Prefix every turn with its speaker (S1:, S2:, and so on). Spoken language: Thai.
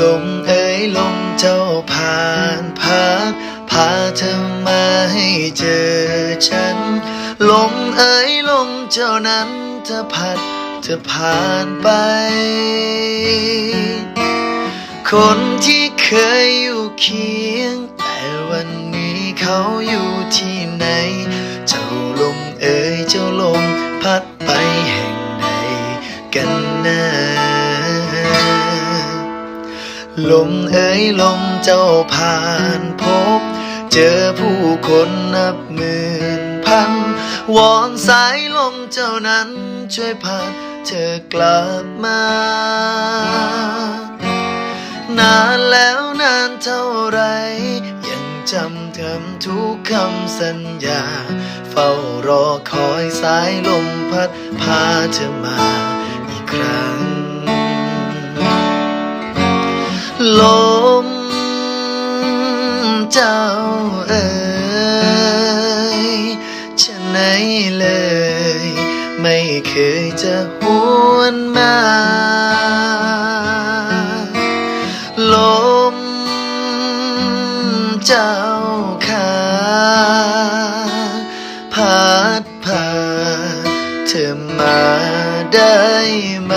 S1: ลมเอ้ยลมเจ้าผ่านพัดพาเธอมาให้เจอฉัน ลมเอ้ยลมเจ้านั้นเธอพัดเธอผ่านไป คนที่เคยอยู่เคียง แต่วันนี้เขาอยู่ที่ไหน เจ้าลมเอ่ยเจ้าลมพัดไปแห่งไหนกันน ลมเอ่ยลมเจ้าผ่านพบ เจอผู้คนนับหมื่นพัน วอนสายลมเจ้านั้นช่วยพาเธอกลับมา นานแล้วนานเท่าไร ยังจำคำทุกคำสัญญา เฝ้ารอคอยสายลมพัดพาเธอมาอีกครั้ง ลมเจ้าเอ๋ยฉันไหนเลย ไม่เคยจะหวนมา ลมเจ้าขาพัดพาเธอมาได้ไหม